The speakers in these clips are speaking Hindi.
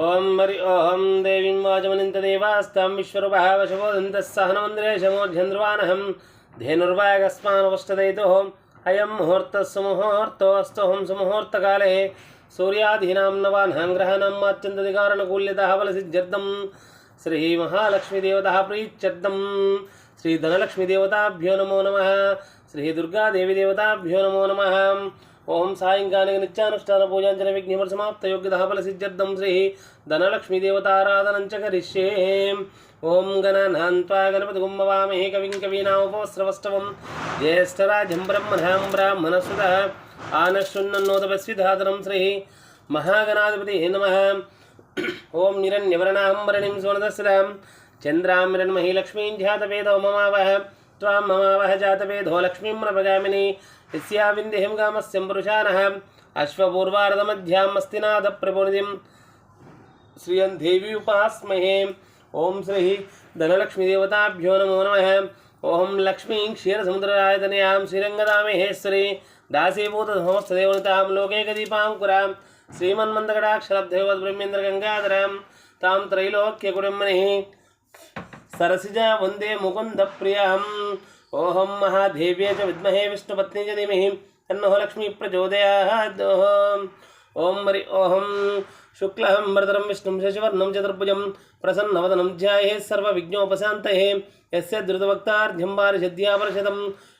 ओम मरि ओहम देवीं वाचमनिन्तदेवास्तां विश्वरूपः वशवो दन्तः सहनमन्दिरे शमोऽध्यन्द्रवानहं धेनुर्वायगस्मानवष्टदयितोः अयं मुहूर्तः सुमुहूर्तोऽस्तोऽहं सुमुहूर्तकाले सूर्याधीनां नवानां ग्रहाणां मात्यन्तधिकारणकूल्यतः बलसिद्ध्यर्थं श्रीमहालक्ष्मीदेवतः प्रीत्यर्थं श्रीधनलक्ष्मीदेवताभ्यो नमो नमः। श्रीदुर्गादेवीदेवताभ्यो नमो नमः। ओम सायंकालिक नित्यानुष्ठान पूजांजन विघ्निवर समाप्त योग्यतः फल सिद्ध्यर्थम श्री धनलक्ष्मी देवताराधनं च करिष्ये। ओम गणनान्त्वा गणपतिगुं भवामहे कविं कवीनामुपवस्त्रवस्तवं ज्येष्ठराजं ब्रह्मणां ब्राह्मणस्वतः आनशुन्नो तपस्विधातनं श्री महागणाधिपति नमः। ओम निरण्यवर्णां वरणिं सुवर्णदस्रां चन्द्रां रण्मही ध्यातवेदो ममावः। तां मम वह जातवेधो लक्ष्मीं प्रपगामिनी यस्या विन्दिहिं गामस्यं पुरुषाणः अश्वपूर्वारदमध्यां मस्तिनादप्रपुनिधिं श्रियं देवी उपास्महे ओम श्री धनलक्ष्मीदेवताभ्यो नमो नमः। ओम लक्ष्मी क्षीरसमुद्ररायतनयां श्रीरङ्गदामेहेश्वरी। दासीभूतसंस्थदेवतां लोके गदीपां कुरां श्रीमन्मन्दकटाक्षरब्धैवद्ब्रह्मेन्द्रगङ्गाधरां तां त्रैलोक्यगुणं मनिः सरसिजा वंदे मुकुन्दप्रियाम्। ओहं महादेव्ये च विद्महे विष्णुपत्नी च धीमहि। लक्ष्मी प्रचोदयात् ॐ हरि ओहं। शुक्लहं वरदरं विष्णुं, शशिवर्णं, चतुर्भुजं। प्रसन्नवदनं ध्याये सर्वविघ्नोपशान्तये। यस्य द्रुतवक्तार्घ्यं वारिषद्यापरिषदं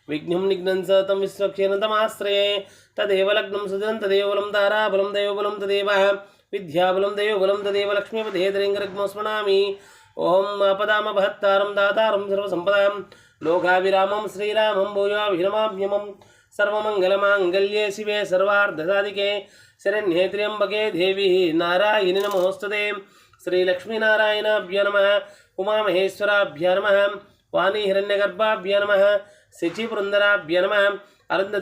विघ्नं निघ्नं स तं विश्वक्षेण तमाश्रये। तदेव लग्नं सुदनं तदेव बलं ताराबलं दैवबलं तदेव। विद्याबलं दैवबलं तदेव लक्ष्मीपधेदरिङ्गरग्मो स्मरामि ओम आपदाम भत्तारम दातारम सर्वसंपदाम लोकाभिरामम श्रीरामम भूयाभिरमाभ्यमम सर्वमङ्गलमाङ्गल्ये शिवे सर्वार्धसाधिके शरण्ये त्र्यम्बके देवी नारायणि नमोऽस्तुते। श्रीलक्ष्मीनारायणाभ्य नमः, उमामहेश्वराभ्य नमः, वाणीहिरण्यगर्भाभ्य नमः शचिपुरन्दराभ्य नमः नम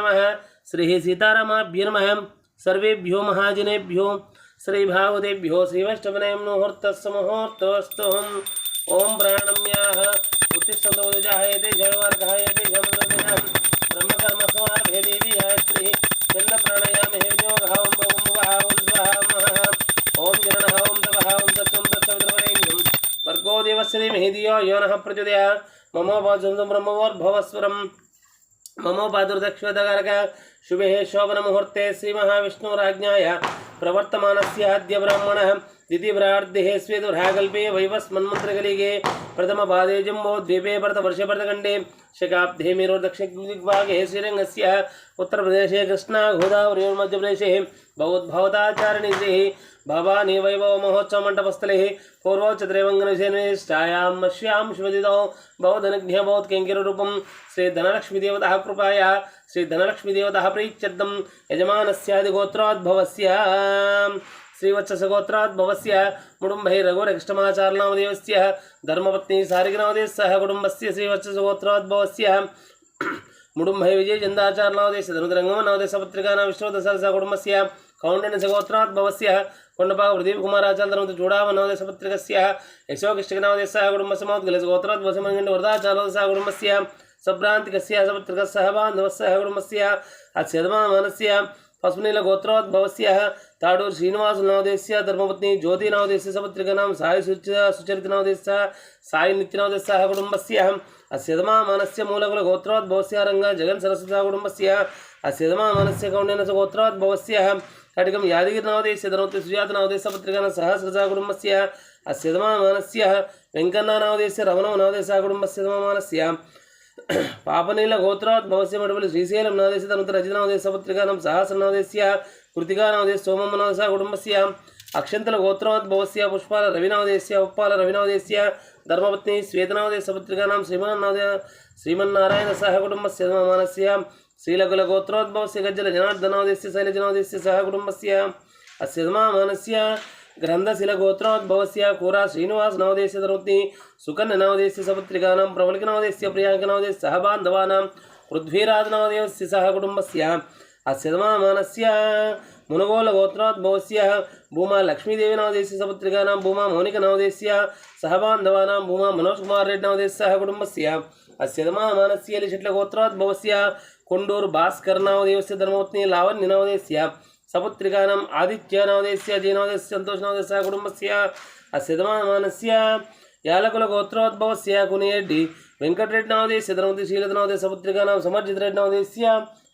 नमः श्रीः सीतारामाभ्य नमः, सर्वेभ्यो महाजनेभ्यो श्रीभागवतेभ्यो श्रीवैष्णवनयं मुहूर्तस्य मुहूर्तोऽस्तुम् ॐ प्राणम्याः उत्तिष्ठन्तोजायते जयवर्गायते जमददिनां ब्रह्मकर्मसमारभे देवी गायत्री चन्द्रप्राणयामे विनियोगः ॐ तत्त्वं देवस्य यो नः प्रचोदयात्। मम ब्रह्मवोर्भवस्वरम्। ममोपादुर्दक्षिणदकारक शुभे शोभन मुहूर्ते श्री श्रीमहाविष्णुराज्ञाय प्रवर्तमानस्याद्य ब्राह्मणः द्वितीयप्रार्धे स्वेदुराकल्पे वैवस्मन्मन्त्रकलिगे प्रथमपादे जम्बोद्वीपे भरतवर्षभरतखण्डे शकाब्धे मेरोर्दक्षिणदिग्भागे श्रीरङ्गस्य उत्तरप्रदेशे कृष्णा गोदावरी भगवद्भवताचारणिश्रीः भवानी वैभव महोत्सव मंडपस्थले पूर्वोच्चत्रैवङ्गनविशेषायां मश्यां शुभदितौ बहुधनज्ञ बहुत्कैङ्किररूपं श्रीधनलक्ष्मीदेवतः कृपाया श्रीधनलक्ष्मीदेवतः श्रीवत्सगोत्राद्भवस्य मुडुम्बै रघुरकृष्णमाचारनामदेवस्य धर्मपत्नी सारिकनामदेवस्य कुटुम्बस्य श्रीवत्सगोत्रोद्भवस्य मुडुम्बै विजयचन्दाचारनामदेशस्य धनुतरङ्गमनामदेशपत्रिकानां विष्णुदशरस कुटुम्बस्य कौण्डन्यसगोत्राद्भवस्य కొండపాక ప్రదీప్ కుమారాచార్య తర్వాత చూడావనోదశ పత్రికస్య యశోకృష్ణనామదేశः అస్మిల గోత్రాత్ భవస్య తాడూరు శ్రీనివాసు నవదేశ్య ధర్మపత్ని జ్యోతి నవదేశ్య సపత్రికనాం సాయి సుచ సుచరిత నవదేశ సాయి నిత్యనవదేశ కుటుంబస్య అస్యదమా మనస్య మూలకుల గోత్రాత్ భవస్య రంగ జగన్ సరస్వత కుటుంబస్య అస్యదమా మనస్య కౌండిన గోత్రాత్ భవస్య కటికం యాదగిరి నవదేశ్య ధర్మపతి సుజాత నవదేశ పత్రికన సహస్రసా కుటుంబస్య అస్యదమా మనస్య వెంకన్న నవదేశ్య రమణ నవదేశ కుటుంబస్య మనస్య పాపనీల గోత్రాత్ మహస్యమడవలి శ్రీశైలం నవదేశ తనుత రచనావదేశ పత్రికా నమ సహస్రనావదేశ్య కృతికా నవదేశ సోమమనవశ కుటుంబస్య. అక్షంతల గోత్రాత్ భవస్య పుష్పాల రవినావదేశ్య ఉప్పాల రవినావదేశ్య ధర్మపత్ని శ్వేతనావదేశ పత్రికానాం శ్రీమన్నావదే శ్రీమన్నారాయణ సహ కుటుంబస్య మానస్య. శ్రీలకుల గోత్రోద్భవస్య గజ్జల జనార్దనావదేశ్య శైలజనావదేశ్య సహ కుటుంబస్య. అస్యమానస్య గ్రంథశిల గోత్రోద్భవస్య కూరా శ్రీనివాస నవదేశ ధర్మతి సుకన్య నవదేశ సపుత్రికానం ప్రవళిక నవదేశ ప్రియాంక నవదేశ సహ బాంధవానాం పృథ్వీరాజ నవదేశ సహ కుటుంబస్య అస్యమానస్య మునగోళ గోత్రోద్భవస్య భూమా లక్ష్మీదేవి నవదేశ సపుత్రికానాం భూమా మౌనిక నవదేశ్య సహ బాంధవానాం భూమా మనోజ్ కుమార్ రెడ్డి నవదేశ సహ కుటుంబస్య అస్యమానస్య లిషిట్ల గోత్రోద్భవస్య కొండూరు భాస్కర్ నవదేవస్య ధర్మవత్ని లావణ్య నవదేశ్య సపుత్రికానం ఆదిత్యానాదేశ్య జీనాదేశ్య సంతోషనాదేశ కుటుంబస్య అసిధమానస్య యాలకుల గోత్రోద్భవస్య కునియడ్డి వెంకటరెడ్డినాదేశ్య ధనవతిశీలతనాదేశ సపుత్రికానం సమర్జితరెడ్డినాదేశ్య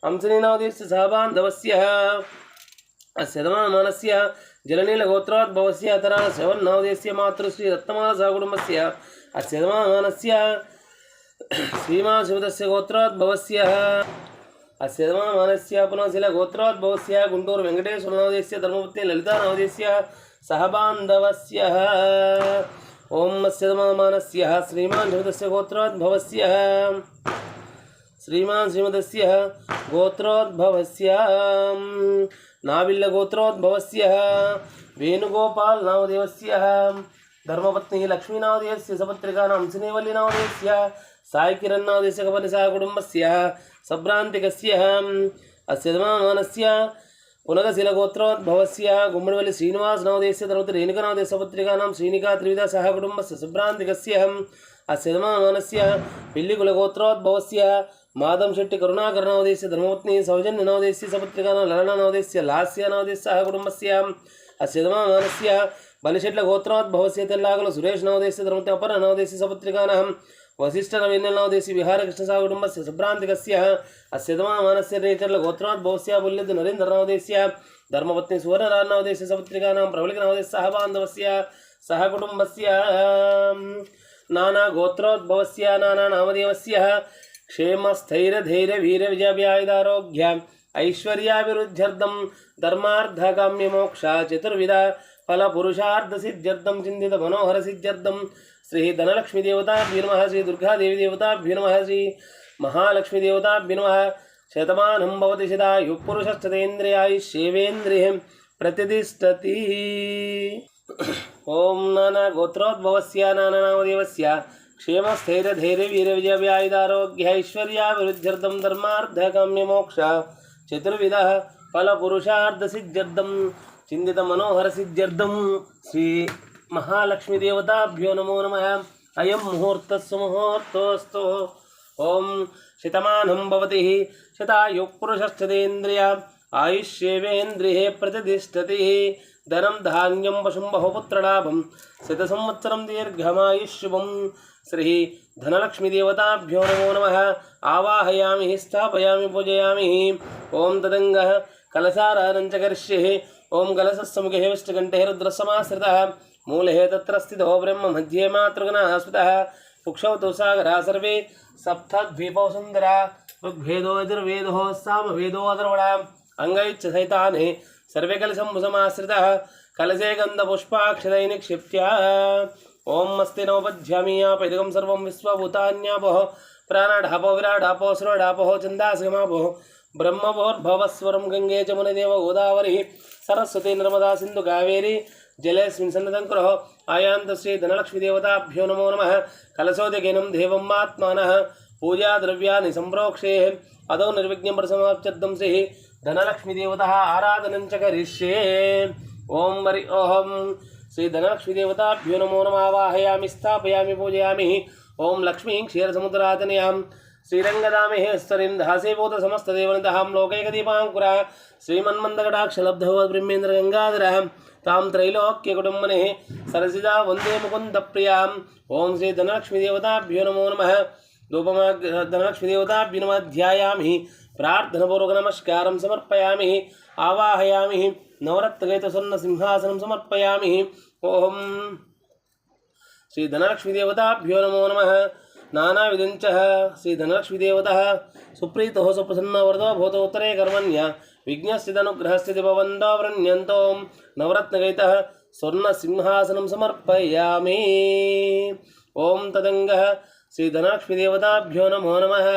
అంశనీనాదేశ్య సహబాంధవస్య అశతమానస్య జలనీలగోత్రోద్భవస్య అతర శవన్నాదేశ్య మాతృశ్రీ రత్నమానస కుటుంబస్య అశతమానస్య శ్రీమా శివదస్య గోత్రోద్భవస్య. अस्य पुनः शिलगोत्रोद्भवस्य गुण्टूरु वेङ्कटेश्वरनवदेस्य धर्मपत्नी ललितानवदेस्य सहबान्धवस्य। ॐ अस्य दमानस्य श्रीमान् शिवदस्य गोत्रोद्भवस्य। श्रीमान् श्रीमदस्य गोत्रोद्भवस्य। नाविल्लगोत्रोद्भवस्य वेणुगोपालनामदेवस्य धर्मपत्नी సాయి కిరణాదేశకపనిసా కుటుంబస్య సభ్రాంతికస్య అస్యమానస్య పునగశిలగోత్రోద్భవస్య గుమ్మడివల్లి శ్రీనివాసనవదేశ తర్వాత రేణుకనాదేశపత్రికానాం శ్రీనికా త్రివిధ సహ కుటుంబస్య సుభ్రాంతికస్య అస్యమానస్య పిల్లికులగోత్రోద్భవస్య మాధం శెట్టి కరుణాకరనవదేశ్య ధర్మపత్ని సౌజన్యనవదేశ్య సపత్రికానాం లలననవదేశ్య లాస్యనవదేశ సహ కుటుంబస్య అస్యమానస్య బలిశెట్ల గోత్రోద్భవస్య తెల్లాగుల సురేష్ నవదేశ్య ధర్మతి అపర నవదేశ్య సపత్రికానాం ವಸಿಷ್ಠರವೇಂದ್ರನಾಥೇಶಿ ವಿಹಾರಕೃಷ್ಣಸಾ ಕುಟುಂಬಸ್ಯ ಸುಭ್ರಾಂತಿಕಸ್ಯ ಅಸ್ಯದಮಾನಸ್ಯ ರೇತರ್ಲ ಗೋತ್ರಾತ್ ಭೌಸ್ಯ ಬುಲ್ಯದ್ ನರೇಂದ್ರನಾವದೇಶ್ಯ ಧರ್ಮಪತ್ನಿ ಸುವರ್ಣರಾರ್ನಾವದೇಶ ಸಪತ್ರಿಕಾನಾಂ ಪ್ರಬಲಿಕನಾವದೇಶ ಸಹ ಬಾಂಧವಸ್ಯ ಸಹ ಕುಟುಂಬಸ್ಯ ನಾನಾ ಗೋತ್ರೋದ್ಭವಸ್ಯ ನಾನಾ ನಾಮದೇವಸ್ಯ క్షేమ స్థైర ధైర్య వీర విజయాయుధారోగ్య ఐశ్వర్యాభివృద్ధ్యర్థం ధర్మార్థకామ్య మోక్ష చతుర్విధ ఫల పురుషార్థ సిద్ధ్యర్థం చింతిత మనోహర సిద్ధ్యర్థం चिन्तितमनोहरसिद्ध्यर्थं श्रीधनलक्ष्मीदेवताभ्यो नमः श्रीदुर्गादेवीदेवताभ्यो नमः श्री महालक्ष्मीदेवताभ्यो नमः शतमानं भवति शतायुः पुरुषश्चतेन्द्रियायुष्येवेन्द्रियं प्रतिष्ठति। ॐ नानागोत्रोद्भवस्य नानानामदेवस्य क्षेमस्थैर्यधैर्यवीरविजयव्यायुधारोग्य ऐश्वर्याभिवृद्ध्यर्थं धर्मार्थकाम्यमोक्ष चतुर्विधः फलपुरुषार्थसिद्ध्यर्थं चिन्तितमनोहरसिद्ध्यर्थं श्रीमहालक्ष्मीदेवताभ्यो नमो नमः। अयं मुहूर्तः सुमुहूर्तोऽस्तु ॐ शतमानं भवति। शतायुः पुरुषश्चतेन्द्रिय। आयुष्येवेन्द्रिये प्रतिष्ठति। धनं धान्यं वशुं बहुपुत्रलाभं। शतसंवत्सरं दीर्घमायुष्युभं श्री धनलक्ष्मीदेवताभ्यो नमो नमः। आवाहयामि, स्थापयामि, पूजयामि। ॐ तदङ्गः। कलसाराधनं च करिष्ये। ॐ कलशस्समुखे विष्टकण्ठे रुद्रसमाश्रितः। मूले तत्र स्थितो ब्रह्म मध्ये मातृगणः स्मृतः। कुक्षौ तु सागरः सर्वे सप्तद्वीपौ सुन्दरा। ऋग्भेदो यजुर्वेदो सामवेदो अथर्वणा अङ्गैश्च सहितानि सर्वे कलशम्भुसमाश्रितः कलशे गन्धपुष्पाक्षरै निक्षिप्त्या। ॐ अस्ति नोपध्यामि आपैदकं सर्वं विश्वभूतान्यापः। प्राणाढापो विराडापो सुराडापो चन्दासमापो ब्रह्मभोर्भवस्वरं गङ्गे च मुनिदेव गोदावरी। सरस्वती नर्मदा सिन्धु कावेरी। जलेऽस्मिन् सन्नतं कुरः। आयान्त श्रीधनलक्ष्मीदेवताभ्यो नमो नमः। कलशोदकेनं देवम् आत्मानः पूजाद्रव्याणि सम्प्रोक्षे अदौ निर्विघ्नं प्रसमाप्त्यर्थं श्रीः धनलक्ष्मीदेवतः आराधनं च करिष्ये। ॐ वरि ओहं। श्रीधनलक्ष्मीदेवताभ्यो नमो नमः। आवाहयामि, स्थापयामि, पूजयामि। ॐ लक्ष्मीं क्षीरसमुद्रातनयां श्रीरङ्गदामेश्वरीं दासीभूतसमस्तदेवनितहां लोकैकदीपाङ्कुरः। श्रीमन्मन्दकटाक्षलब्धो ब्रह्मेन्द्रगङ्गाधरः। तां त्रैलोक्यकुटुम्बने सरसिजा वंदे मुकुन्दप्रियाँ। ॐ श्रीधनलक्ष्मीदेवताभ्यो नमो नमः। धूपमा धनलक्ष्मीदेवताभ्यो नमः ध्यायामि प्रार्थनपूर्वकनमस्कारं समर्पयामि। आवाहयामि। नवरत्नगैतस्वर्णसिंहासनं समर्पयामि। ॐ श्रीधनलक्ष्मीदेवताभ्यो नमो नमः। नानाविधञ्च। श्रीधनलक्ष्मीदेवतः सुप्रीतः सुप्रसन्नवरदो भूतोत्तरे कर्मण्य। विघ्नस्थितनुग्रहस्थिति भवन्तो वृण्यन्तो नवरत्नगैतः स्वर्णसिंहासनं समर्पयामि। ॐ तदङ्गः श्रीधनलक्ष्मीदेवताभ्यो नमो नम नमः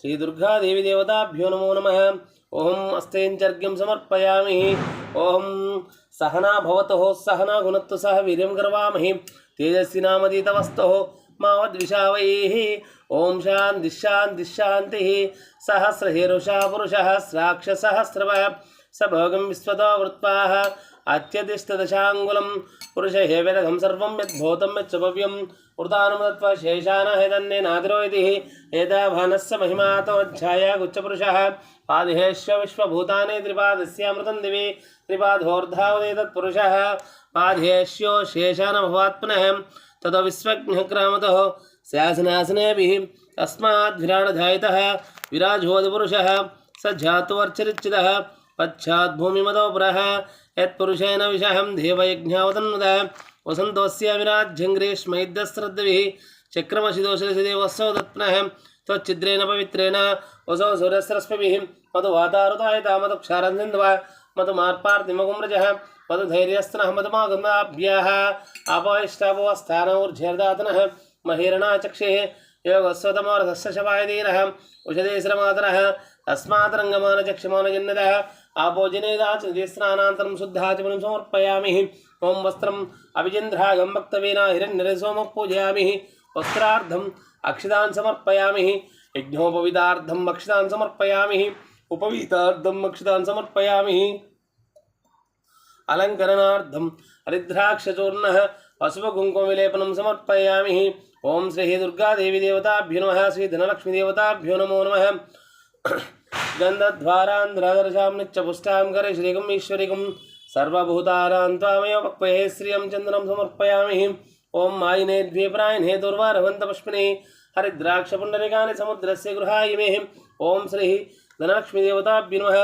श्रीदुर्गादेवीदेवताभ्यो नमो नमः। ॐ अस्तेञ्चर्घ्यं समर्पयामि। ॐ सहना भवतः, सहना गुणत्व सह वीर्यं करवामहि तेजस्वी नामदीतवस्तुः मावद्विषावैः। ॐ शान्तिः शान्तिः सहस्रहेरुषा पुरुषः स्राक्षसहस्रवः स भोगं विश्वतो वृत्वाः अत्यतिष्ठदशाङ्गुलं पुरुष हेवेदघं सर्वं यद्भूतं यच्छुभव्यं वृतानुमदत्वा शेषान हेदन्नेनादिरो इति। एताभानस्य महिमातोऽध्याया गुच्छपुरुषः पादेश्व विश्वभूतानि त्रिपादस्यामृतं दिवि। त्रिपाधोर्धावदे तत्पुरुषः। पादेश्यो शेषानभवात्मनः ततो विश्वज्ञग्रामतः शासनासनेभिः तस्माद्विराडधायितः विराजोदपुरुषः स जातुवर्चरिच्युतः पश्चाद्भूमिमतो पुरः। यत्पुरुषेण विषहं देवयज्ञावतन्मुदः वसन्तोऽस्य विराज्यं ग्रीष्मैद्यश्रद्भिः चक्रमशिदोषदेवस्सौ दत्नः त्वच्चिद्रेण पवित्रेण। वसौ सूर्यस्रस्पभिः मधु वातारुतायता मधु क्षारन्दिन्द्वा मधु मार्पार्तिमकुम्रजः मधु धैर्यस्तनः मधुमागमाभ्याः अपविष्टापवस्थानौर्ध्यर्दातनः महीरणा चक्षेः योगस्वतमोरथस्य शवायदीनः उषधेश्रमातरः तस्मात् रङ्गमानचक्षमानजन्यतः आपोजनेदाचस्नानान्तरं शुद्धाचमनं समर्पयामि। ॐ वस्त्रम् अभिजिन्द्रागं भक्तवीना हिरण्यरसोमः पूजयामि वस्त्रार्धम् अक्षितान् समर्पयामि। यज्ञोपवितार्धम् अक्षितान् समर्पयामि। उपवीतार्धम् अक्षितान् समर्पयामि। अलङ्करणार्थं हरिद्राक्षचूर्णः अशुभकुङ्कुमविलेपनं समर्पयामि। ॐ श्री दुर्गादेवी देवताभ्यो नमः। श्री धनलक्ष्मीदेवताभ्यो नमो नमः। गन्धद्वारान्ध्रदर्शां नित्यपुष्टां करे श्रीगम् ईश्वरिकं सर्वभूतानां त्वामयो वक्वये श्रियं चन्दनं समर्पयामि। ॐ मायिने द्वीपरायणे दुर्वारवन्तपुष्पिणे हरिद्राक्षपुण्डरिकानि समुद्रस्य गृहाय मे। ॐ श्रीः धनलक्ष्मीदेवताभ्यो नमः।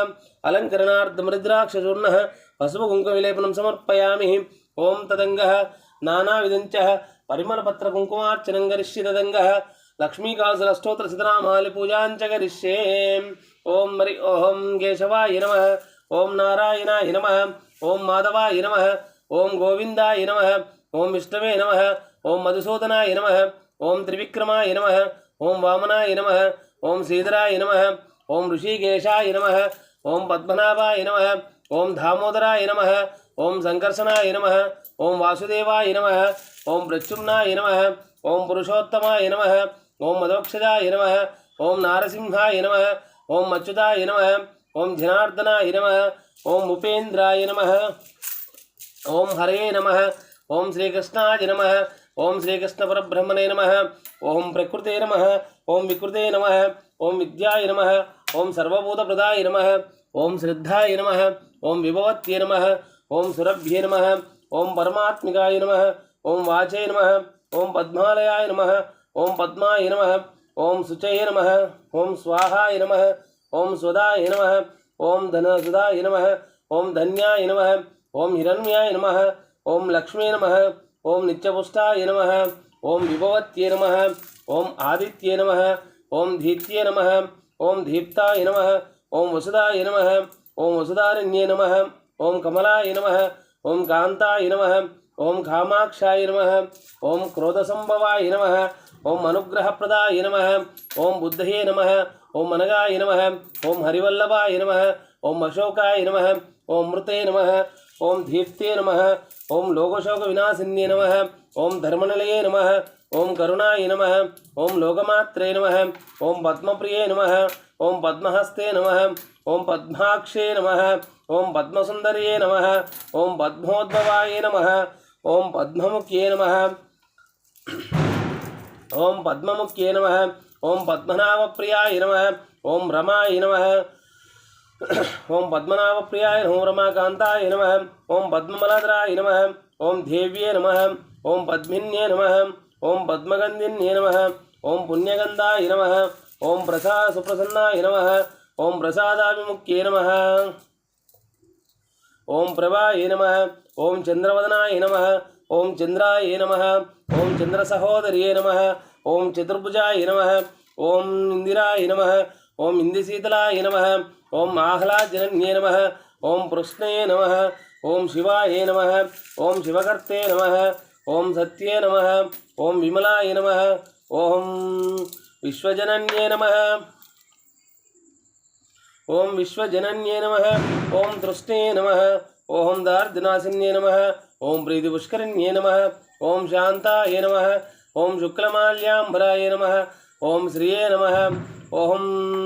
अलङ्करणार्थमृद्राक्षचूर्णः पशुकुङ्कुमविलेपनं समर्पयामि। ॐ तदङ्गः नानाविधञ्चः परिमलपत्रकुङ्कुमार्चनं तदङ्गः। लक्ष्मीकासुरष्टोत्तरसितनामालिपूजाञ्च करिष्ये ॐ हरि ॐ केशवाय नमः ॐ नारायणाय नमः ॐ माधवाय नमः ॐ गोविन्दाय नमः ॐ विष्णवे नमः ॐ मधुसूदनाय नमः ॐ त्रिविक्रमाय नमः ॐ वामनाय नमः ॐ श्रीधराय नमः ॐ ऋषिकेशाय नमः ॐ पद्मनाभाय नमः ॐ दामोदराय नमः ॐ सङ्कर्षणाय नमः ॐ वासुदेवाय नमः ॐ प्रच्युम्नाय नमः ॐ पुरुषोत्तमाय नमः ॐ मदोक्षजाय नमः ॐ नारसिंहाय नमः ॐ अच्युताय नमः ॐ जनार्दनाय नमः ॐ उपेन्द्राय नमः ॐ हरे नमः ॐ श्रीकृष्णाय नमः ॐ श्रीकृष्णपरब्रह्मणे नमः ॐ प्रकृते नमः ॐ विकृते नमः ॐ विद्याय नमः ॐ सर्वभूतप्रदाय नमः ॐ श्रद्धाय नमः ॐ विभवत्ये नमः ॐ सुरभ्ये नमः ॐ परमात्मिकाय नमः ॐ वाचे नमः ॐ पद्मालयाय नमः ॐ पद्माय नम ओम शुचय नम ॐ स्वाहाय नमः ॐ स्वदाय नमः ॐ धनसुदाय नम ओम धन्याय नम ॐ हिरण्याय नम ॐ लक्ष्मी नम ॐ नित्यपुष्टाय नम ॐ विभवत्ये नम ओम आदित्ये नम ॐ धीत्ये नम ॐ दीप्ताय नम ॐ वसुदाय नम ॐ वसुदारण्ये नम ॐ कमलाय नम ॐ कान्ताय नम ॐ कामाक्षाय नम ॐ क्रोधसंभवाय नमः ॐ अनुग्रहप्रदाय नमः ॐ बुद्धये नमः ॐ मनगाय नमः ॐ हरिवल्लभाय नमः ॐ अशोकाय नमः ॐ मृते नमः ॐ दीप्ते नमः ॐ लोकशोकविनाशिन्ये नमः ॐ धर्मनिलये नमः ॐ करुणाय नमः ॐ लोकमात्रे नमः ॐ पद्मप्रिये नमः ॐ पद्महस्ते नमः ॐ पद्माक्षे नमः ॐ पद्मसुन्दर्ये नमः ॐ पद्मोद्भवाय नमः ॐ पद्ममुख्ये नमः ॐ पद्ममुख्ये नमः ॐ पद्मनाभप्रियाय नमः ॐ रमाय नमः ॐ पद्मनाभप्रियाय ॐ रमाकान्ताय नम ॐ पद्ममलाधराय नम ॐ देव्ये नमः ॐ पद्मिन्ये नमः ॐ पद्मगन्धिन्ये नमः ॐ पुण्यगन्धाय नमः ॐ प्रसा सुप्रसन्नाय नमः ॐ प्रसादाभिमुख्ये नम ॐ प्रभाय नम ॐ चन्द्रवदनाय नमः ॐ चन्द्राय नमः ॐ चन्द्रसहोदर्ये नमः ॐ चतुर्भुजाय नम ॐ इन्दिराय नमः ॐ इन्दिशीतलाय नमः ॐ आह्लाजनन्ये नमः ॐ कृष्णये नमः ॐ शिवाय नम ॐ शिवकर्ते नम ॐ सत्ये नमः ॐ विमलाय नम ॐ विश्वजनन्ये नम ॐ विश्वजनन्ये नम ॐ तृष्णे नम ॐ दार्दनासिन्ये नमः ओम प्रीति पुष्करिण्ये नमः ओम नम ओं ओम शुक्लमाल्याम्बराय नम ओम श्रिये नम ओं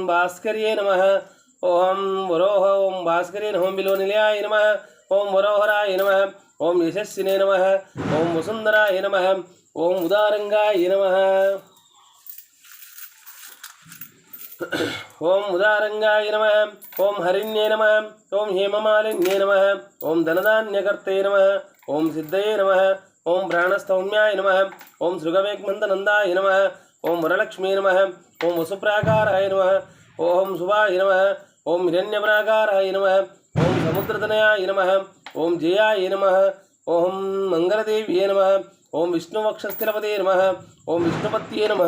भास्कर नम ओं वरोह भास्कर भास्कर्ये ओम बिलोनिलयाय नम ओम वरोहराय नम ओं यशस्विने नम ओम वसुंधराय नम ओम उदारंगाय नम ओम उदारंगाय नम ओं हरिण्ये नम ओं हेममालिन्ये नम ओं धनधान्यकर्ते नम ओम सिद्धये नम ओं प्राणस्तौम्याय नम ओं सृगवेग्मन्दनन्दाय नम ओं वरलक्ष्मी नम ओं वसुप्राकाराय नम ओं सुभाय नम ओं हिरण्यप्राकाराय नम ओं समुद्रतनयाय नम ओं जेयाय नम ओं मंगलदेव्ये नम ओं विष्णुवक्षस्थिरपते नम ओं विष्णुपत्ये नम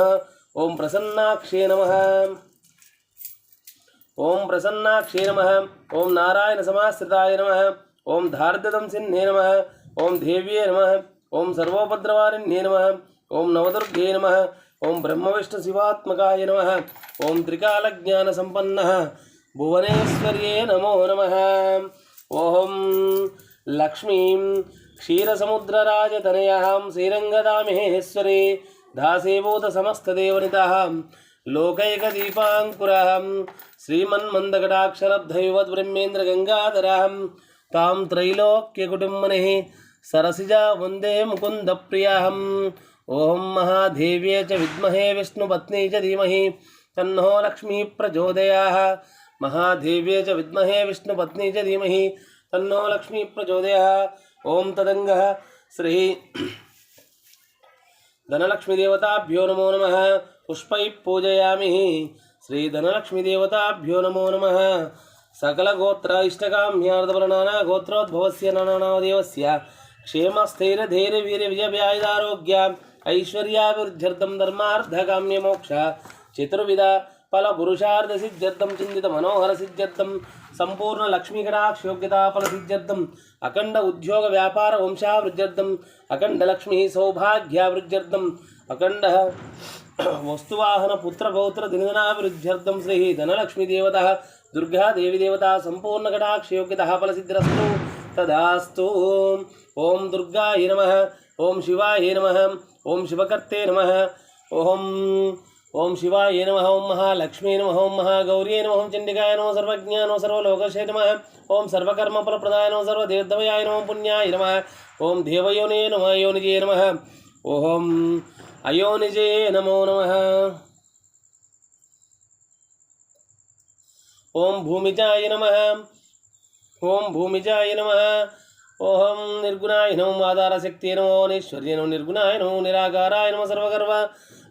ओं प्रसन्नाक्षे नम ओं प्रसन्नाक्षे नम ओं नारायणसमाश्रिताय नम ओं धारदम सिन्हे नम ओम देव्ये नम। ओं सर्वोपद्रवारिण्ये नम। ओं नवदुर्गे नम। ओं ब्रह्मविष्णुशिवात्मकाय नम। ओं त्रिकालज्ञानसम्पन्नः। भुवनेश्वर्ये नमो नम। ओं नमः ॐ लक्ष्मीं क्षीरसमुद्रराजतनयां श्रीरङ्गदामहेश्वरे दासेभूतसमस्तदेवनितः लोकैकदीपाङ्कुरः। श्रीमन्मन्दकटाक्षरब्धैवद्ब्रह्मेन्द्रगङ्गाधरः। तां त्रैलोक्यकुटुम्बनिः सरसिजा वंदे मुकुन्दप्रियाहम्। ॐ महादेव्ये च विद्महे विष्णुपत्नी च धीमहि। तन्नो लक्ष्मीः प्रचोदयाः। महादेव्ये च विद्महे विष्णुपत्नी च धीमहि। तन्नो लक्ष्मीः प्रचोदयाः। ॐ तदङ्गः। श्री धनलक्ष्मीदेवताभ्यो नमो नमः। पुष्पैः पूजयामि। श्रीधनलक्ष्मीदेवताभ्यो नमो नमः। సకల గోత్ర ఇష్టకామ్యార్థబల నానా గోత్రోద్భవస్య క్షేమ క్షేమస్థైర ధైర్య వీర్య విజయ వ్యాయుధారోగ్య ఐశ్వర్యాభివృద్ధ్యర్థం ధర్మార్థకామ్య మోక్ష చతుర్విధ ఫల పురుషార్థ సిద్ధ్యర్థం చిందిత మనోహర సిద్ధ్యర్థం సంపూర్ణ లక్ష్మీకటాక్ష యోగ్యతా ఫల సిద్ధ్యర్థం అఖండ ఉద్యోగ వ్యాపార వంశావృద్ధ్యర్థం అఖండ లక్ష్మీ సౌభాగ్యావృద్ధ్యర్థం అఖండ వస్తువాహన పుత్ర పౌత్ర దినదనాభివృద్ధ్యర్థం శ్రీ ధనలక్ష్మీదేవత दुर्गा देवीदेवता सम्पूर्णकटाक्षयोग्यतः फलसिद्धिरस्तु। तदास्तु। ॐ दुर्गाय नमः, ॐ शिवाय नम, ॐ शिवकर्ते नमः, ॐ ॐ शिवाय नमः, ॐ महालक्ष्मी नमः, ॐ महागौर्यै नमः, ॐ चण्डिकाय नमः, सर्वज्ञाय नम सर्वलोकशे नमः, ॐ सर्वकर्मफलप्रदाय नमः, सर्वदेवदवयाय नम, पुण्याय नमः, ॐ देवयोने नमः योनिजे नम, ॐ अयोनिजे नमो नमः। ॐ भूमिजाय नमः। ॐ भूमिजाय नमः। ॐ निर्गुणाय नमो आधारशक्तिये नमो नैश्वर्ये नमो निर्गुणाय नमो निराकाराय नमः सर्वगर्व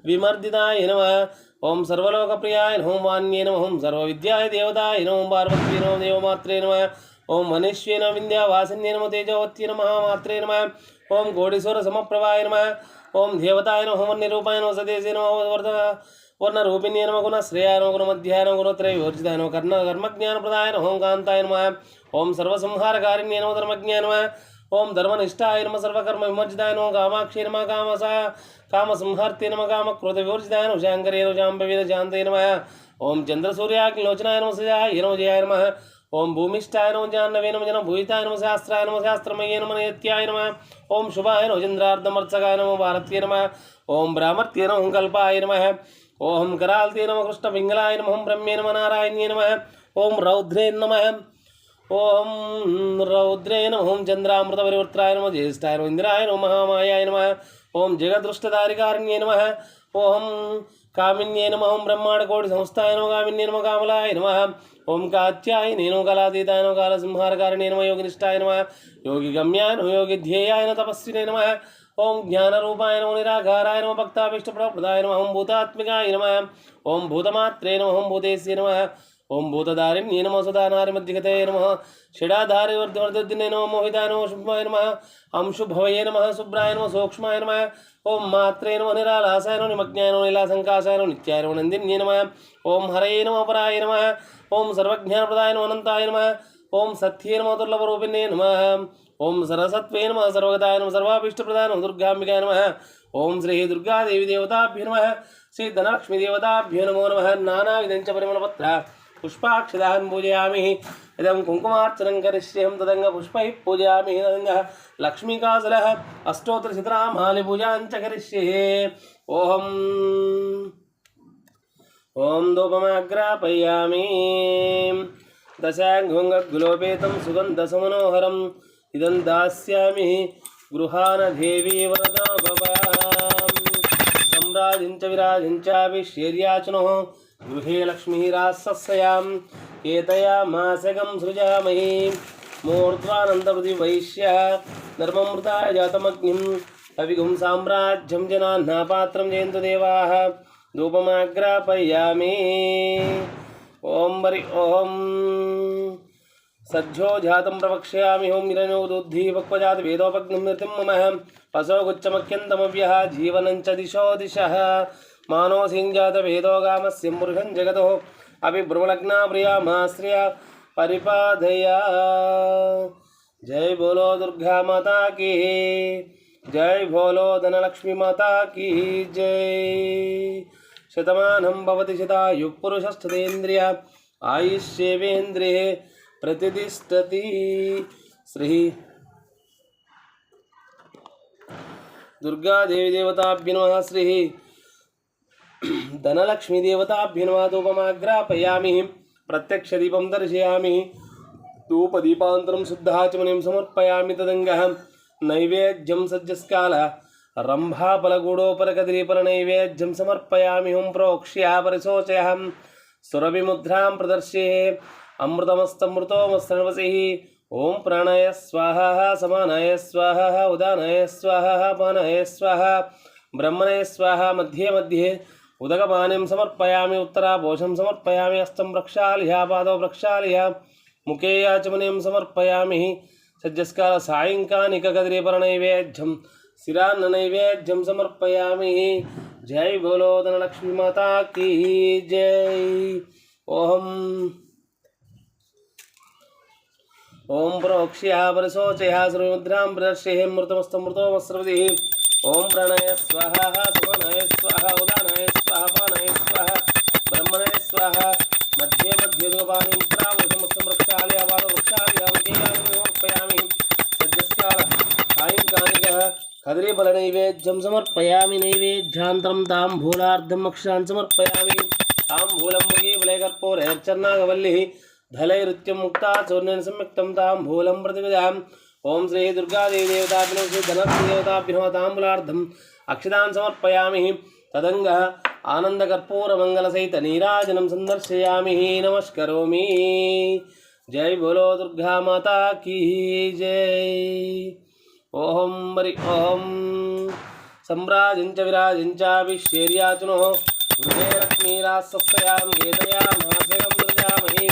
विमर्दिताय नमः। ॐ सर्वलोकप्रियाय नमो वान्ये नमः। ॐ सर्वविद्याय देवताय नमो पार्वत्ये नमो देवमात्रे नमः। ॐ मनुष्ये नमः विन्द्यावासिन्ये नमो तेजवत्ये नमः मात्रे नमः। ॐ घोडेश्वरसमप्रभाय नमः। ॐ देवताय नमः वन्यरूपाय नमः सदेशे नमः वर्ध वर्णरूपिण्ये नमः गुणश्रेयाय नमः गुणमध्याय नमः गुणत्रयविवर्जिताय नमः कर्ण कर्मज्ञानप्रदाय नमः ॐ कान्ताय नमः ॐ सर्वसंहारकारिण्ये नमः धर्मज्ञाय नमः ॐ धर्मनिष्ठाय नमः सर्वकर्म विमर्जिताय नमः कामाक्षे नमः कामसा कामसंहार्ते नमः कामक्रोधविवर्जिताय नमः शाङ्करे नमः शाम्भवीर शान्ते नमः ॐ चन्द्रसूर्याग्निलोचनाय नमः सजाय नमः जयाय नमः ॐ भूमिष्ठाय नमः जाह्नवे नमः जनः भूयिताय नमः शास्त्राय नमः शास्त्रमये नमः नित्याय नमः ॐ शुभाय नमः चन्द्रार्धमर्चकाय नमः भारत्ये नमः ॐ ब्राह्मत्ये नमः कल्पाय नमः ॐ कराल्ते नमः कृष्णपिङ्गलाय नमः ॐ ब्रह्मे नमः, नारायण्ये नम ॐ रौद्रे नम ॐ रौद्रे नमः ॐ चन्द्रामृतपरिवर्त्राय नमः, ज्येष्ठाय नमः, इन्द्राय नमः, महामायाय नमः ॐ जगदृष्टधारिकारिण्ये नमः ॐ कामिन्ये नमः ॐ ब्रह्माण्डकोटिसंस्थाय नम, कामिन्ये नम, कामलाय नम ॐ कात्याय नमः, कलातीताय नमः, कालसंहारकारिणे नम, योगिनिष्ठाय नम, योगिगम्याय नमः, योगिध्येयाय नमः, तपस्विने नमः ॐ ज्ञानरूपाय नमो निराकाराय नमः भक्ताभीष्टप्रदाय नमः ॐ भूतात्मिकाय नमः ॐ भूतमात्रे नमः ओम भूतेस्य नमः ॐ भूतधारिण्ये नमः सुधानारिमध्यगते नमः षडाधारिवर्धवर्धदिने नमः मोहिताय नमः शुभाय नमः अंशुभवये नमः शुभ्राय नमः सूक्ष्माय नमः ॐ मात्रे नमः निरालासाय नमः निमग्नाय नमः नीलासङ्कासाय नमः नित्याय नमः नन्दिन्ये नमः ॐ हरये नमः पराय नमः ॐ सर्वज्ञानप्रदाय नमः अनन्ताय नमः ॐ सत्ये नमः दुर्लभरूपिणे नमः। ॐ सरसत्वे नमः, सर्वगताय नमः, सर्वाभीष्टप्रदाय नमः, दुर्गाम्बिकाय नम। ॐ श्री दुर्गादेवीदेवताभ्यो नमः श्रीधनलक्ष्मीदेवताभ्यो नमो नमः। नानाविधञ्च परिमलपत्र पुष्पाक्षदान् पूजयामि। इदं कुङ्कुमार्चनं करिष्येहं तदङ्ग पुष्पैः पूजयामि। तदङ्गः लक्ष्मीकासलः अष्टोत्तरशतरामालिपूजां च करिष्ये। ॐ ॐ धूपमाग्रापयामि। दशाङ्गुङ्गुलोपेतं सुगन्धसमनोहरम्। इदं दास्यामि गृहानदेवी वरदा भवाम् सम्राजिं च विराजिं चाभिश्चर्याचनो गृहे लक्ष्मीरासस्यां एतया मासगं सृजामहि। मूर्ध्वानन्दपृथिवैश्य धर्ममृताय जातमग्निम्। अविगुं साम्राज्यं जनान्नापात्रं जयन्तु देवाः। धूपमाग्रापयामि। ॐ वरि ॐ सज्जो जातं प्रवक्ष्यामि हों निरनोदुद्धि पक्वजात वेदोपग्निं मृतिं मम। पशो गुच्चमख्यन्तमव्यः जीवनं च दिशो दिशः मानोसिञ्जातवेदोगामस्य मृगं जगतोः। अपि भ्रुवलग्ना प्रिया माश्रिया परिपादया। जय बोलो दुर्गा माता की जय। भोलो धनलक्ष्मी माता की जय। शतमानं भवति शतायुः पुरुषस्थतेन्द्रिय आयुष्येवेन्द्रिये प्रतिष्ठति। श्री दुर्गादेवी देवताभ्य नमः श्री धनलक्ष्मी देवताभ्य नमः धूपमाग्रापयामि प्रत्यक्षदीपं दर्शयामि। धूपदीपान्तरं शुद्धाचमनीं समर्पयामि तदङ्गः। नैवेद्यं सज्जस्काल। रम्भाफलगूढोपरकदलीफलनैवेद्यं समर्पयामि, हुं प्रोक्ष्या परिशोचयहं। सुरभिमुद्रां प्रदर्श्ये, अमृतमस्तमृतोमस्तनवसिः। ॐ प्राणाय स्वाहा, समानाय स्वाहा, उदानाय स्वाहा, पानाय स्वाहा ब्रह्मणे स्वाहा, मध्ये मध्ये। उदकपानीं समर्पयामि उत्तरापोषं समर्पयामि हस्तं प्रक्षाल्य, पादौ प्रक्षाल्य। मुखे याचमनीं समर्पयामि। सज्जस्काल शिरान्ननैवेद्यं समर्पयामि जय बोलो धनलक्ष्मी माता की जय। ओम ॐ प्रोक्ष्यः परशोचयः सर्वमुद्रां प्रदर्शयः मृतमस्तमृतोमस्रवतिः। ॐ प्रणय स्वाहा, सुमनय स्वाहा, उदानय स्वाहा, पानय स्वाहा ब्रह्मणय स्वाहा, मध्ये मध्ये दुपानिं कदलीफलनैवेद्यं समर्पयामि नैवेद्यान्तरं ताम्बूलार्धम् अक्षरान् समर्पयामि। ताम्बूलं मृगीफलैकर्पूरैर्चन्नागवल्लिः धलैरुत्यं मुक्ता, चूर्णेन सम्यक्तं ताम्बूलं प्रतिविदाम् ॐ श्री दुर्गादेवी देवताभ्यो श्री धनलक्ष्मी देवताभ्यो ताम्बूलार्धम् अक्षतान् समर्पयामि। तदङ्गः आनन्दकर्पूरमङ्गलसहितनीराजनं सन्दर्शयामि नमस्करोमि। जय बोलो दुर्गा माता की जय। ॐ वरि ॐ सम्राजं च विराजं चाभिश्चर्याचुनोः गृहे लक्ष्मीरासस्यां गीतया मासगं दृजामहि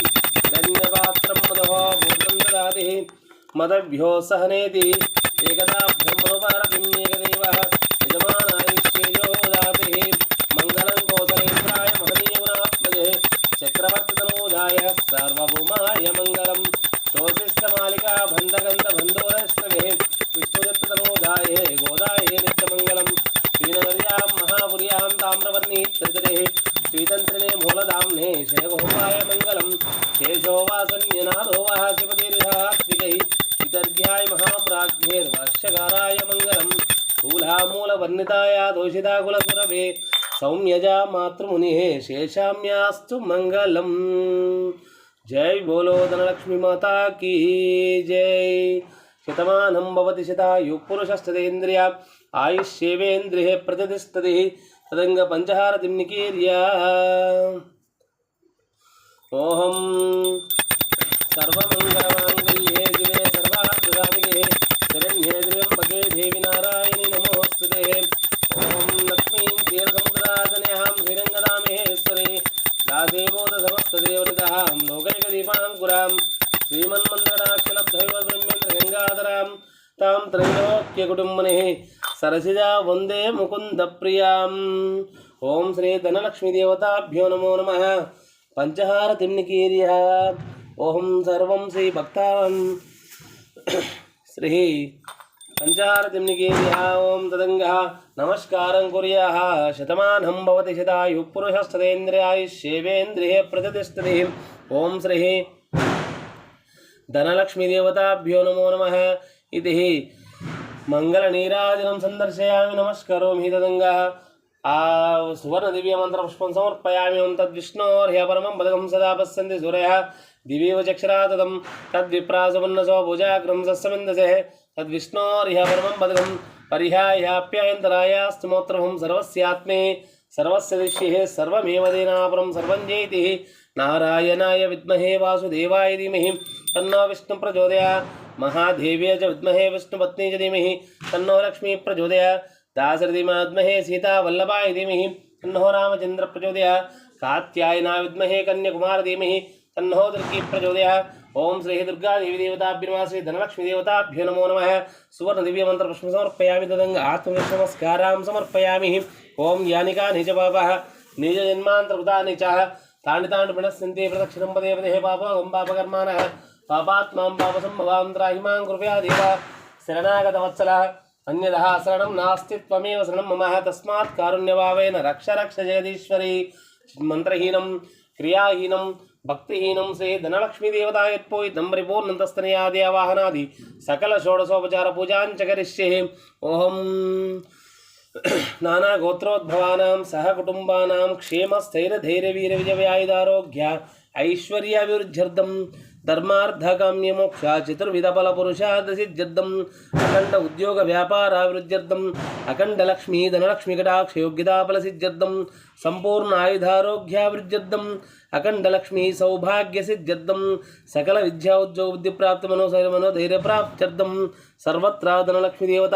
धन्यपात्रं मदः भूतं ददातिः मदभ्यो स्थूलामूलवर्णिताय दोषिताकुलसुरवे सौम्यजा मातृमुनिः शेषाम्यास्तु मङ्गलम्। जय बोलो धनलक्ष्मी माता की जय। शतमानं भवति शतायुः पुरुषस्तदेन्द्रिय आयुष्येवेन्द्रिये प्रतिष्ठतिः। तदङ्गपञ्चहारतिं निकीर्य। ॐ सर्वमङ्गलमाङ्गल्ये शिवे सर्वार्थसाधिके शरण्ये त्र्यम्बके देवि नारायणि नमोऽस्तुते ॐ लक्ष्मीं क्षीरसमुद्राजनयां श्रीरङ्गदामेश्वरे दासेबोधसमस्तदेवनितः लोकैकदीपाङ्कुरां श्रीमन्मन्त्रणाक्षलब्धैव ब्रह्मेन्द्रगङ्गाधरां श्रीधनलक्ष्मीदेवताभ्यो नमो नमः। निकीर्य ॐ सर्वं श्रीभक्तान् श्री सञ्चारतिम्निकेतिः ॐ तदङ्गः नमस्कारं कुर्याः शतमानं भवति शतायुः पुरुषस्तदेन्द्रियायुष्येवेन्द्रिये प्रतिष्ठतिः ॐ श्रीः धनलक्ष्मीदेवताभ्यो नमो नमः इति मङ्गलनीराजनं सन्दर्शयामि नमस्करोमि तदङ्गः आ सुवर्णदिव्यमन्त्रपुष्पं समर्पयामि ॐ तद्विष्णोर्ह्यपरमं पदकं सदा पश्यन्ति सूर्यः दिवीव चक्षरा तदं तद्विप्रासुमन्नसो भुजाग्रं सस्समिन्दसेः तद्विष्णोरिहवर्मं बदगं परिहायाप्यायन्तरायास्तुमोत्रहं सर्वस्यात्मे। सर्वस्य दिशिः सर्वमेव देनापरं सर्वं नारायणाय विद्महे वासुदेवाय धीमहि। तन्नो विष्णुं प्रचोदया। महादेव्य च विद्महे विष्णुपत्नी च धीमहि। तन्नो लक्ष्मी प्रचोदया। दासरथिमाद्महे सीतावल्लभाय धीमहि। तन्नो रामचन्द्र प्रचोदया। कात्यायना विद्महे कन्याकुमार धीमहि। तन्नो दुर्गी प्रचोदया। ओम श्री दुर्गा देवी देवता नम, श्री धनलक्ष्मी देवताभ्यो नमो नम। सुवर्ण दिव्य मंत्र प्रश्न समर्पयाम तदंग आत्म नमस्कार समर्पयामि। ओम यानिका निज पाप निज जन्मांतरभूता निच तांडितांड प्रणस्यंते प्रदक्षिणं पदे पदे हे पाप ओम पापकर्माणः पापात्मां पापसम्भवां त्राहिमां कृपया देव। शरणागतवत्सलः। अन्यदः शरणं नास्ति, त्वमेव शरणं मम। तस्मात् कारुण्यभावेन रक्ष रक्ष जगदीश्वरी। मन्त्रहीनं क्रियाहीनं భక్తిహీనం సే ధనలక్ష్మీదేవత యత్పోయి తం పరిపూర్ణంతస్తనయాది ఆవాహనాది సకల షోడశోపచార పూజాంచ కరిష్యే. ఓహం నానా గోత్రోద్భవానాం సహ కుటుంబానాం క్షేమ స్థైర ధైర్య వీర విజయాయుధారోగ్య ఐశ్వర్యాభివృద్ధ్యర్థం ధర్మార్థకామ్యమోక్ష చతుర్విధఫలపురుషాదసిద్ధ్యర్థం అఖండ ఉద్యోగ వ్యాపారాభివృద్ధ్యర్థం అఖండ లక్ష్మీ ధనలక్ష్మికటాక్షయోగ్యతాఫలసిద్ధ్యర్థం సంపూర్ణ ఆయుధారోగ్యాభివృద్ధ్యర్థం అఖండలక్ష్మీ సౌభాగ్య సిద్ధ్యర్థం. సకల విద్యా ఉద్యోగ బుద్ధి ప్రాప్తి మనోశైర మనోధైర్య ప్రాప్త్యర్థం. సర్వత్రా ధనలక్ష్మీదేవత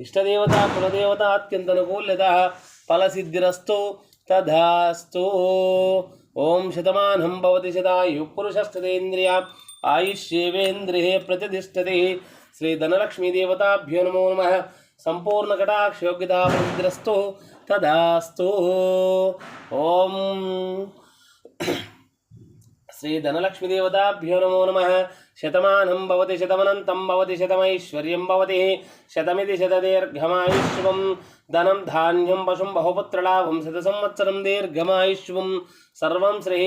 ఇష్టదేవత కులదేవత అత్యంత అనుకూల్యత ఫలసిద్ధిరస్తు తథాస్తు. ఓం శతమానం భవతి శతాయు పురుషస్థితేంద్రియ ఆయుష్యేవేంద్రియే ప్రతిష్టతే. శ్రీ ధనలక్ష్మీదేవతాభ్యో నమో నమ. సంపూర్ణ కటాక్షయోగ్యతా ప్రసిద్ధిరస్తు తదాస్తు ఓం శ్రీ ధనలక్ష్మీదేవతాభ్యో నమో నమ. శతమానం భవతి శతమనంతం భవతి శతమైశ్వర్యం భవతి శతమితి శతదీర్ఘమాయుష్వం. ధనం ధాన్యం పశుం బహుపుత్రలాభం శత సంవత్సరం దీర్ఘమాయుష్వం. సర్వం శ్రీ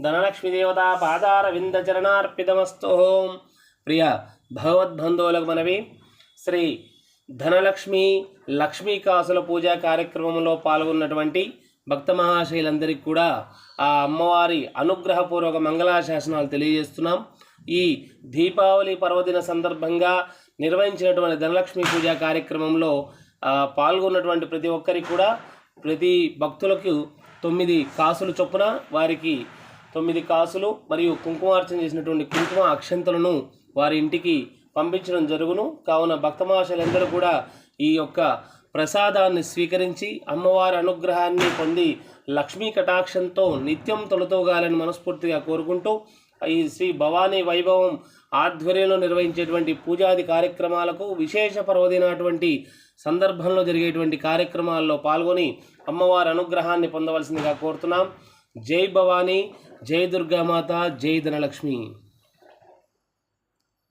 ధనలక్ష్మీదేవత పాదారవిందచరణార్పితమస్తు ప్రియ భగవద్బంధువులకు మనవి శ్రీ ధనలక్ష్మి లక్ష్మీకాసుల పూజా కార్యక్రమంలో పాల్గొన్నటువంటి భక్త మహాశయులందరికీ కూడా ఆ అమ్మవారి అనుగ్రహపూర్వక మంగళాశాసనాలు తెలియజేస్తున్నాం. ఈ దీపావళి పర్వదిన సందర్భంగా నిర్వహించినటువంటి ధనలక్ష్మి పూజ కార్యక్రమంలో పాల్గొన్నటువంటి ప్రతి ఒక్కరికి కూడా ప్రతి భక్తులకు తొమ్మిది కాసులు చొప్పున వారికి తొమ్మిది కాసులు మరియు కుంకుమార్చన చేసినటువంటి కుంకుమ అక్షంతలను వారి ఇంటికి పంపించడం జరుగును. కావున భక్తమాషలందరూ కూడా ఈ యొక్క ప్రసాదాన్ని స్వీకరించి అమ్మవారి అనుగ్రహాన్ని పొంది లక్ష్మీ కటాక్షంతో నిత్యం తొలతోగాలని మనస్ఫూర్తిగా కోరుకుంటూ ఈ శ్రీ భవానీ వైభవం ఆధ్వర్యంలో నిర్వహించేటువంటి పూజాది కార్యక్రమాలకు విశేష పర్వదినటువంటి సందర్భంలో జరిగేటువంటి కార్యక్రమాల్లో పాల్గొని అమ్మవారి అనుగ్రహాన్ని పొందవలసిందిగా కోరుతున్నాం. జై భవానీ జై దుర్గామాత జై ధనలక్ష్మి.